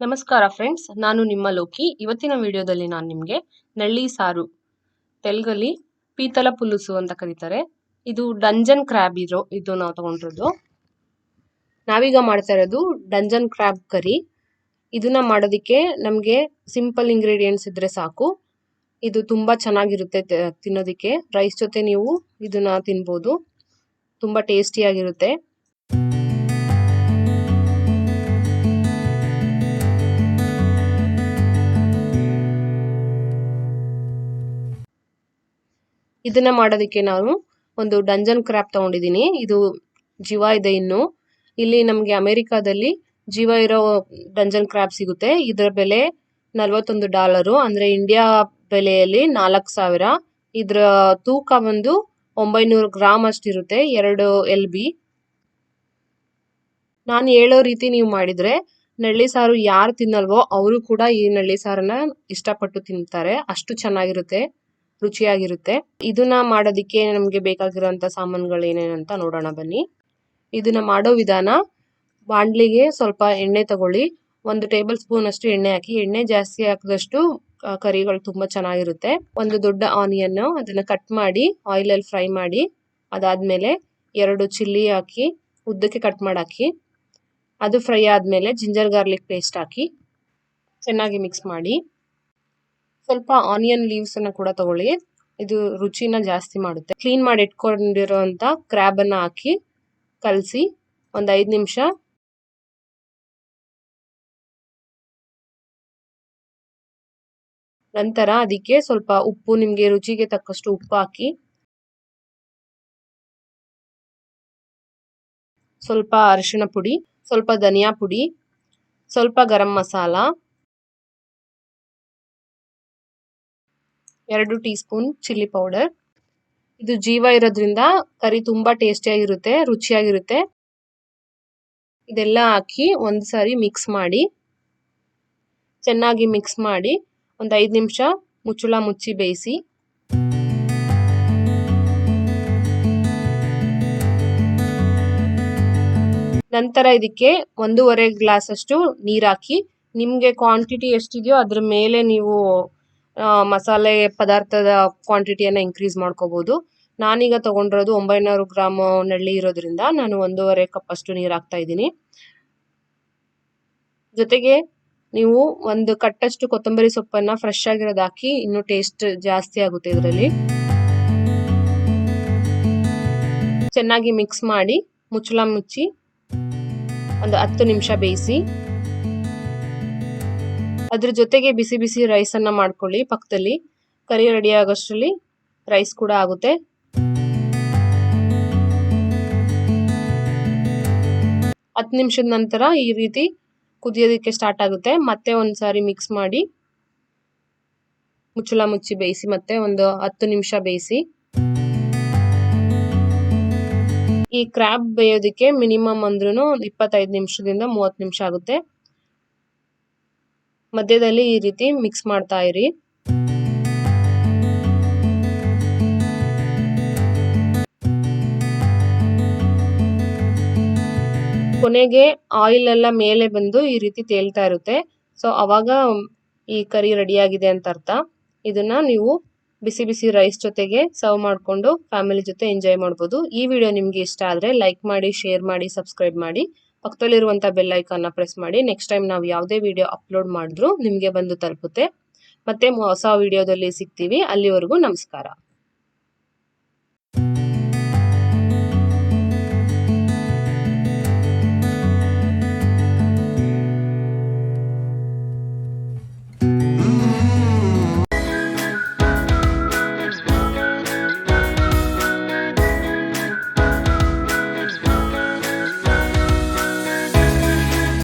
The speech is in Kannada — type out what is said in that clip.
ನಮಸ್ಕಾರ ಫ್ರೆಂಡ್ಸ್ ನಾನು ನಿಮ್ಮ ಲೋಕಿ. ಇವತ್ತಿನ ವಿಡಿಯೋದಲ್ಲಿ ನಾನು ನಿಮಗೆ ನಳ್ಳಿ ಸಾರು, ತೆಲುಗಲ್ಲಿ ಪೀತಲ ಪುಲುಸು ಅಂತ ಕರೀತಾರೆ. ಇದು ಡಂಜನ್ ಕ್ರ್ಯಾಬ್ ಇರೋ ಇದು ನಾವು ತಗೊಂಡಿರೋದು. ನಾವೀಗ ಮಾಡ್ತಾ ಇರೋದು ಡಂಜನ್ ಕ್ರ್ಯಾಬ್ ಕರಿ ಇದನ್ನ ಮಾಡೋದಕ್ಕೆ ನಮಗೆ ಸಿಂಪಲ್ ಇಂಗ್ರೀಡಿಯೆಂಟ್ಸ್ ಇದ್ರೆ ಸಾಕು. ಇದು ತುಂಬಾ ಚೆನ್ನಾಗಿರುತ್ತೆ ತಿನ್ನೋದಕ್ಕೆ. ರೈಸ್ ಜೊತೆ ನೀವು ಇದನ್ನ ತಿನ್ಬೋದು. ಟೇಸ್ಟಿ ಟೇಸ್ಟಿಯಾಗಿರುತ್ತೆ. ಇದನ್ನ ಮಾಡೋದಕ್ಕೆ ನಾನು ಒಂದು ಡಂಜನ್ ಕ್ರ್ಯಾಪ್ ತಗೊಂಡಿದ್ದೀನಿ. ಇದು ಜೀವ ಇದೆ ಇನ್ನು. ಇಲ್ಲಿ ನಮಗೆ ಅಮೆರಿಕಾದಲ್ಲಿ ಜೀವ ಇರೋ ಡಂಜನ್ ಕ್ರ್ಯಾಪ್ ಸಿಗುತ್ತೆ. ಇದರ ಬೆಲೆ ನಲವತ್ತೊಂದು ಡಾಲರು. ಅಂದ್ರೆ ಇಂಡಿಯಾ ಬೆಲೆಯಲ್ಲಿ ನಾಲ್ಕು ಸಾವಿರ. ಇದರ ತೂಕ ಬಂದು ಒಂಬೈನೂರು ಗ್ರಾಮ್ ಅಷ್ಟಿರುತ್ತೆ, ಎರಡು ಎಲ್ ಬಿ. ನಾನು ಹೇಳೋ ರೀತಿ ನೀವು ಮಾಡಿದ್ರೆ ನಳ್ಳಿ ಸಾರು ಯಾರು ತಿನ್ನಲ್ವೋ ಅವರು ಕೂಡ ಈ ನಳ್ಳಿ ಸಾರನ್ನ ಇಷ್ಟಪಟ್ಟು ತಿಂತಾರೆ. ಅಷ್ಟು ಚೆನ್ನಾಗಿರುತ್ತೆ, ರುಚಿಯಾಗಿರುತ್ತೆ. ಇದನ್ನ ಮಾಡೋದಕ್ಕೆ ನಮಗೆ ಬೇಕಾಗಿರುವಂತ ಸಾಮಾನುಗಳು ಏನೇನಂತ ನೋಡೋಣ ಬನ್ನಿ. ಇದನ್ನ ಮಾಡೋ ವಿಧಾನ ಬಾಂಡ್ಲಿಗೆ ಸ್ವಲ್ಪ ಎಣ್ಣೆ ತಗೊಳ್ಳಿ. ಒಂದು ಟೇಬಲ್ ಸ್ಪೂನ್ ಅಷ್ಟು ಎಣ್ಣೆ ಹಾಕಿ, ಎಣ್ಣೆ ಜಾಸ್ತಿ ಹಾಕಿದಷ್ಟು ಕರಿಗಳು ತುಂಬಾ ಚೆನ್ನಾಗಿರುತ್ತೆ. ಒಂದು ದೊಡ್ಡ ಆನಿಯನ್ ಅದನ್ನ ಕಟ್ ಮಾಡಿ ಆಯಿಲ್ ಅಲ್ಲಿ ಫ್ರೈ ಮಾಡಿ, ಅದಾದಮೇಲೆ ಎರಡು ಚಿಲ್ಲಿ ಹಾಕಿ, ಉದ್ದಕ್ಕೆ ಕಟ್ ಮಾಡಿ ಹಾಕಿ ಅದು ಫ್ರೈ ಆದಮೇಲೆ ಜಿಂಜರ್ ಗಾರ್ಲಿಕ್ ಪೇಸ್ಟ್ ಹಾಕಿ, ಚೆನ್ನಾಗಿ ಮಿಕ್ಸ್ ಮಾಡಿ. ಸ್ವಲ್ಪ ಆನಿಯನ್ ಲೀವ್ಸನ್ನು ಕೂಡ ತಗೊಳ್ಳಿ. ಇದು ರುಚಿನ ಜಾಸ್ತಿ ಮಾಡುತ್ತೆ. ಕ್ಲೀನ್ ಮಾಡಿ ಇಟ್ಕೊಂಡಿರೋಂತ ಕ್ರ್ಯಾಬ್ ಅನ್ನ ಹಾಕಿ, ಕಲಸಿ, ಒಂದು ಐದು ನಿಮಿಷ ನಂತರ ಅದಕ್ಕೆ ಸ್ವಲ್ಪ ಉಪ್ಪು, ನಿಮ್ಗೆ ರುಚಿಗೆ ತಕ್ಕಷ್ಟು ಉಪ್ಪು ಹಾಕಿ. ಸ್ವಲ್ಪ ಅರಿಶಿಣ ಪುಡಿ, ಸ್ವಲ್ಪ ಧನಿಯಾ ಪುಡಿ, ಸ್ವಲ್ಪ ಗರಂ ಮಸಾಲ. ಎರಡು ಟೀ ಸ್ಪೂನ್ ಚಿಲ್ಲಿ ಪೌಡರ್. ಇದು ಜೀವ ಇರೋದ್ರಿಂದ ಕರಿ ತುಂಬಾ ಟೇಸ್ಟಿಯಾಗಿರುತ್ತೆ, ರುಚಿಯಾಗಿರುತ್ತೆ. ಇದೆಲ್ಲ ಹಾಕಿ ಒಂದ್ಸಾರಿ ಮಿಕ್ಸ್ ಮಾಡಿ. ಚೆನ್ನಾಗಿ ಮಿಕ್ಸ್ ಮಾಡಿ ಒಂದ್ ಐದು ನಿಮಿಷ ಮುಚ್ಚಳ ಮುಚ್ಚಿ ಬೇಯಿಸಿ. ನಂತರ ಇದಕ್ಕೆ ಒಂದೂವರೆ ಗ್ಲಾಸ್ ಅಷ್ಟು ನೀರು ಹಾಕಿ, ನಿಮಗೆ ಕ್ವಾಂಟಿಟಿ ಎಷ್ಟಿದೆಯೋ ಅದ್ರ ಮೇಲೆ ನೀವು ಮಸಾಲೆ ಪದಾರ್ಥದ ಕ್ವಾಂಟಿಟಿಯನ್ನು ಇನ್ಕ್ರೀಸ್ ಮಾಡ್ಕೋಬಹುದು ನಾನೀಗ ತಗೊಂಡಿರೋದು ಒಂಬೈನೂರು ಗ್ರಾಮ್ ನಳ್ಳಿ ಇರೋದ್ರಿಂದ ನಾನು ಒಂದೂವರೆ ಕಪ್ ಅಷ್ಟು ನೀರು ಹಾಕ್ತಾ ಇದ್ದೀನಿ. ಜೊತೆಗೆ ನೀವು ಒಂದು ಕಟ್ಟಷ್ಟು ಕೊತ್ತಂಬರಿ ಸೊಪ್ಪನ್ನ ಫ್ರೆಶ್ ಆಗಿರೋದು ಹಾಕಿ ಇನ್ನು ಟೇಸ್ಟ್ ಜಾಸ್ತಿ ಆಗುತ್ತೆ ಇದರಲ್ಲಿ. ಚೆನ್ನಾಗಿ ಮಿಕ್ಸ್ ಮಾಡಿ ಮುಚ್ಚಳ ಮುಚ್ಚಿ ಒಂದು ಹತ್ತು ನಿಮಿಷ ಬೇಯಿಸಿ. ಅದ್ರ ಜೊತೆಗೆ ಬಿಸಿ ಬಿಸಿ ರೈಸ್ ಅನ್ನ ಮಾಡ್ಕೊಳ್ಳಿ ಪಕ್ಕದಲ್ಲಿ. ಕರಿ ರೆಡಿ ಆಗೋಷ್ಟರಲ್ಲಿ ರೈಸ್ ಕೂಡ ಆಗುತ್ತೆ. ಹತ್ತು ನಿಮಿಷದ ನಂತರ ಈ ರೀತಿ ಕುದಿಯೋದಕ್ಕೆ ಸ್ಟಾರ್ಟ್ ಆಗುತ್ತೆ. ಮತ್ತೆ ಒಂದ್ಸಾರಿ ಮಿಕ್ಸ್ ಮಾಡಿ ಮುಚ್ಚಳ ಮುಚ್ಚಿ ಬೇಯಿಸಿ, ಮತ್ತೆ ಒಂದು ಹತ್ತು ನಿಮಿಷ ಬೇಯಿಸಿ. ಈ ಕ್ರ್ಯಾಬ್ ಬೇಯೋದಕ್ಕೆ ಮಿನಿಮಮ್ ಅಂದ್ರೂ ಇಪ್ಪತ್ತೈದು ನಿಮಿಷದಿಂದ ಮೂವತ್ತು ನಿಮಿಷ ಆಗುತ್ತೆ. ಮಧ್ಯದಲ್ಲಿ ಈ ರೀತಿ ಮಿಕ್ಸ್ ಮಾಡ್ತಾ ಇರಿ. ಕೊನೆಗೆ ಆಯಿಲ್ ಎಲ್ಲ ಮೇಲೆ ಬಂದು ಈ ರೀತಿ ತೇಲ್ತಾ ಇರುತ್ತೆ. ಸೊ ಅವಾಗ ಈ ಕರಿ ರೆಡಿ ಆಗಿದೆ ಅಂತ ಅರ್ಥ. ಇದನ್ನ ನೀವು ಬಿಸಿ ಬಿಸಿ ರೈಸ್ ಜೊತೆಗೆ ಸರ್ವ್ ಮಾಡ್ಕೊಂಡು ಫ್ಯಾಮಿಲಿ ಜೊತೆ ಎಂಜಾಯ್ ಮಾಡ್ಬೋದು. ಈ ವಿಡಿಯೋ ನಿಮ್ಗೆ ಇಷ್ಟ ಆದ್ರೆ ಲೈಕ್ ಮಾಡಿ ಶೇರ್ ಮಾಡಿ ಸಬ್ಸ್ಕ್ರೈಬ್ ಮಾಡಿ. ಪಕ್ಕದಲ್ಲಿರುವಂತ ಬೆಲ್ ಐಕಾನ್ನ ಪ್ರೆಸ್ ಮಾಡಿ. ನೆಕ್ಸ್ಟ್ ಟೈಮ್ ನಾವು ಯಾವುದೇ ವಿಡಿಯೋ ಅಪ್ಲೋಡ್ ಮಾಡಿದ್ರು ನಿಮ್ಗೆ ಬಂದು ತಲುಪುತ್ತೆ. ಮತ್ತೆ ಹೊಸ ವಿಡಿಯೋದಲ್ಲಿ ಸಿಗ್ತೀವಿ. ಅಲ್ಲಿವರೆಗೂ ನಮಸ್ಕಾರ.